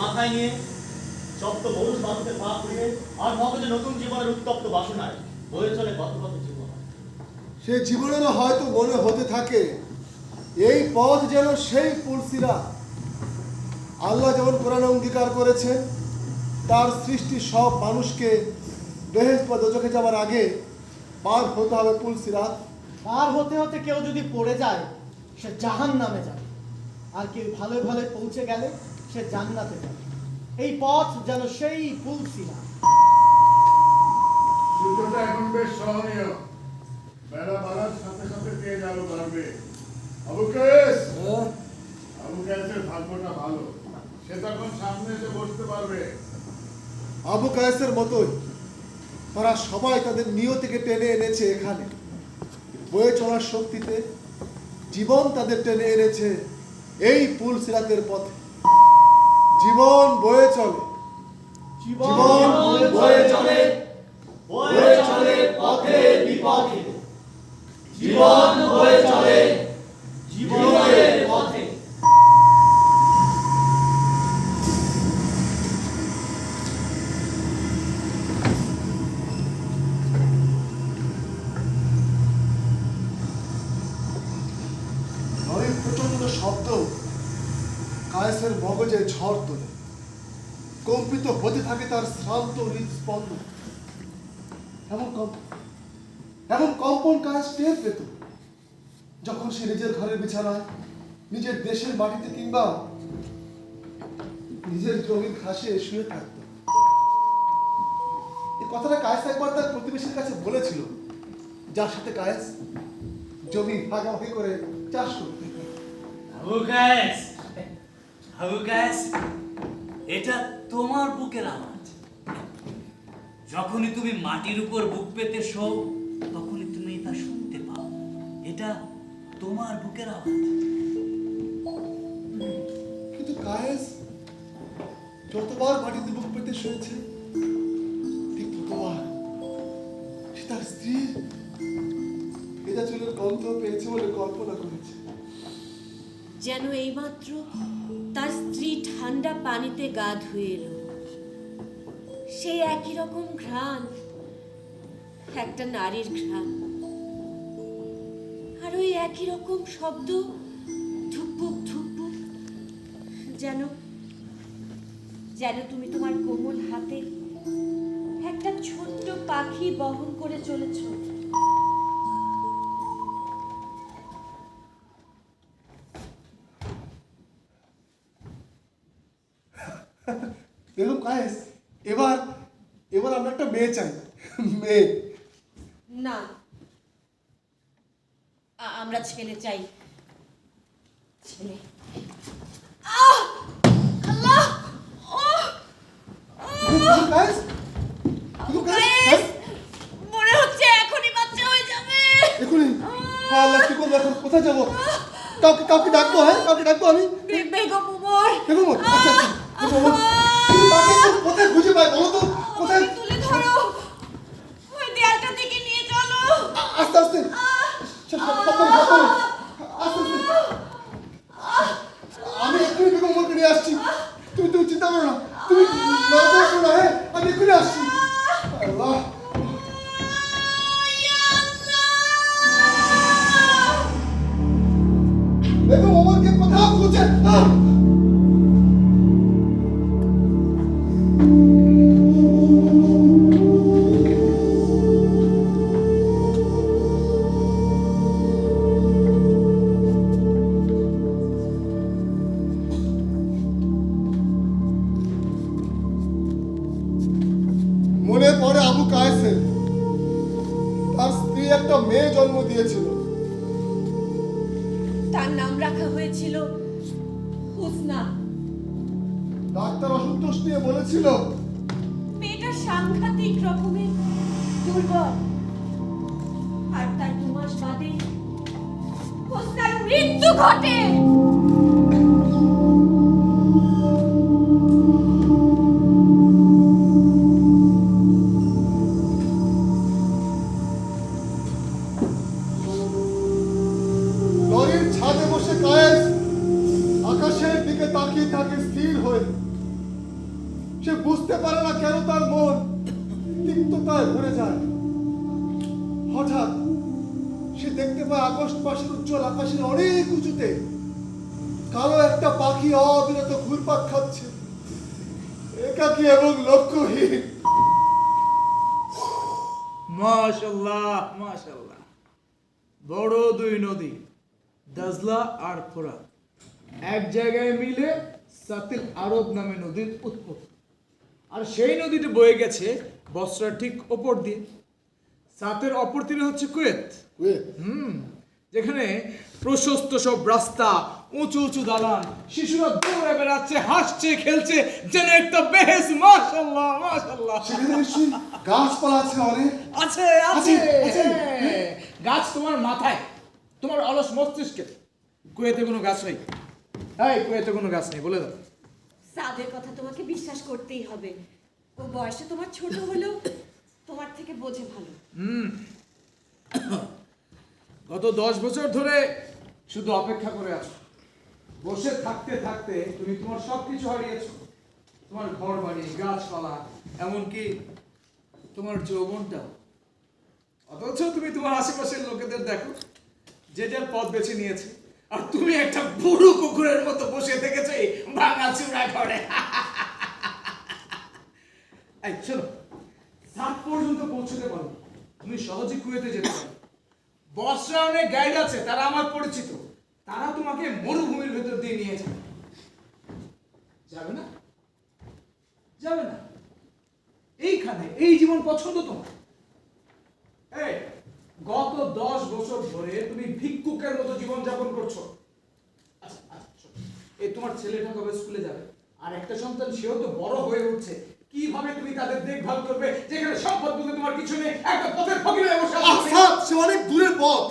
মাথায় নিয়ে মানুষকে পা পুড়িয়ে আর মগজে নতুন জীবনের উত্তপ্ত বাসনায় বয়ে চলে কত কত জীবন। সে জীবনেরও হয়তো মনে হতে থাকে এই পথ যেন সেই পুলসিরা আল্লাহ যেমন কোরআনে অঙ্গীকার করেছেন তার সৃষ্টি সব মানুষকে বেহেস বা দোজখে যাওয়ার আগে পার হতে হবে পুলসিরাত পার হতে হতে কেউ যদি পড়ে যায় সে জাহান নামে যায় আর কেউ ভালো ভালো পৌঁছে গেলে সে জান্নাতে যাবে। এই পথ যেন সেই পুলসিরা সূর্যটা এখন বেশ সহনীয়। বেলা বাড়ার সাথে সাথে তেজ আলো বাড়বে। আবু কেস আবু কেসের ভাগ্যটা ভালো। সে তখন সামনে এসে বসতে পারবে। আবু কায়েসের মতোই। তারা সবাই তাদের নিয়তিকে টেনে এনেছে এখানে। বয়ে চলার শক্তিতে জীবন তাদের টেনে এনেছে এই পুল সিরাতের পথে। জীবন বয়ে চলে। জীবন বয়ে চলে বয়ে চলে পথে বিপথে। জীবন বয়ে চলে জীবনের পথে। শব্দ। কায়েসের মগজে ঝড় তোলে। কম্পিত হতে থাকে তার শ্রান্ত হৃদস্পন্দন এমন কম্প এমন কম্পন কায়েস টের পেত। যখন সে নিজের ঘরের বিছানায়, নিজের দেশের মাটিতে কিংবা নিজের জমির ঘাসে শুয়ে থাকত। এই কথাটা কায়েস একবার তার প্রতিবেশীর কাছে বলেছিল, যার সাথে কায়েস জমি ভাগাভাগি করে চাষ করতে। আবু কায়েস! এটা তোমার বুকের আওয়াজ। যখনই তুমি মাটির উপর বুক পেতে শো তখনই তুমি এটা শুনতে পাও। এটা তোমার বুকের আওয়াজ। কিন্তু কায়েস যতবার মাটিতে বুক পেতে শুয়েছে ঠিক ততবার সে তার স্ত্রীর ভেজা চুলের গন্ধ পেয়েছে বলে কল্পনা করেছে। যেন এইমাত্র তার স্ত্রী ঠান্ডা পানিতে গা ধুয়ে এলো। সেই একই রকম ঘ্রাণ, একটা নারীর ঘ্রাণ। আর ওই একই রকম শব্দ, ধুকপুক ধুকপুক, যেন যেন তুমি তোমার কোমল হাতে একটা ছোট্ট পাখি বহন করে চলেছো। মেয়ে চাই। মেয়ে। না। আমরা ছেলে চাই। ছেলে। আল্লাহ! মনে হচ্ছে এখনই বাচ্চা হয়ে যাবে। এখনই? আল্লাহ কি করব এখন? কোথায় যাব? কাউকে কাউকে ডাকবো হ্যাঁ? কাউকে ডাকবো আমি? বেগম উমর। দেখুন আচ্ছা আচ্ছা। তো কোথায় খুঁজে পাই বলো তো কোথায় আমাকে তুলে ধরো ওই দেয়ালটা দিকে নিয়ে চলো আস্তে আস্তে। আমি এক্ষুনি বেগম ওমরকে নিয়ে আসছি। তুমি তুমি চিন্তা করো না। তুমি করো না হ্যাঁ? আমি এক্ষুনি আসছি। আল্লাহ। বেগম কোথাও খুঁজে দিয়েছিল। তার নাম রাখা হয়েছিল হুসনা। ডাক্তার অসন্তোষ নিয়ে বলেছিল মেয়েটা সাংঘাতিক রকমের দুর্বল। আর তার দু মাস বাদে হুসনার মৃত্যু ঘটে। সে বুঝতে পারে না কেন তার মন তিক্ততায় ভরে যায়। হঠাৎ সে দেখতে পায় আগস্ট মাসের উজ্জ্বল আকাশের অনেক উঁচুতে কালো একটা পাখি অবিরত ঘুরপাক খাচ্ছে। একাকি এবং লক্ষ্যহীন। মাশাল্লাহ মাশাল্লাহ বড় দুই নদী, দাজলা আর ফোরা এক জায়গায় মিলে সাতিল আরব নামে নদীর উৎপত্তি। আর সেই নদীটি বয়ে গেছে বস্ত্রার ঠিক ওপর দিয়ে। সাতের অপর তীরে হচ্ছে কুয়েত। কুয়েত? হুম যেখানে প্রশস্ত সব রাস্তা উঁচু উঁচু দালান শিশুরা দৌড়ে বেড়াচ্ছে হাসছে খেলছে যেন একটা বেহেস মাশাল্লাহ মাশাল্লাহ গাছপালা আছে অনেক। আছে আছে। হ্যাঁ, গাছ তোমার মাথায় তোমার অলস মস্তিষ্কে। কুয়েতে কোনো গাছ নেই। এই কুয়েতে কোনো গাছ নেই বলে দাও। সাদের কথা তোমাকে বিশ্বাস করতেই হবে। ও বয়সে তোমার ছোট হলেও তোমার থেকে বোঝে ভালো। গত দশ বছর ধরে শুধু অপেক্ষা করে আছো। বসে থাকতে থাকতে তুমি তোমার সব কিছু হারিয়েছো। তোমার ঘর বাড়ি গাছপালা, এমনকি তোমার যৌবনটাও। অথচ তুমি তোমার আশেপাশের লোকেদের দেখো, যে যার পথ বেছে নিয়েছে। আর তুমি একটা বুড়ো কুকুরের মতো বসে থেকেছো এই ভাঙা চূড়া ঘরে। শোনো সাত পর্যন্ত পৌঁছতে পারো। তুমি সহজে কুয়েতে যেতে পারো। বসরা অনেক গাইড আছে, তারা আমার পরিচিত। তারা তোমাকে মরুভূমির ভেতর দিয়ে নিয়ে যাবে। যাবে না? যাবে না। এইখানে এই জীবন পছন্দ তোমার। এই গত দশ বছর ধরে তুমি ভিক্ষুকের মতো জীবন যাপন করছ। আচ্ছা আচ্ছা এই তোমার ছেলেটা কবে স্কুলে যাবে? আর একটা সন্তান, সেও তো বড় হয়ে উঠছে। কীভাবে তুমি তাদের দেখভাল করবে? যেখানে সম্পদ বলতে তোমার কিছু নেই একটা পথের ফকির সে অনেক দূরের পথ।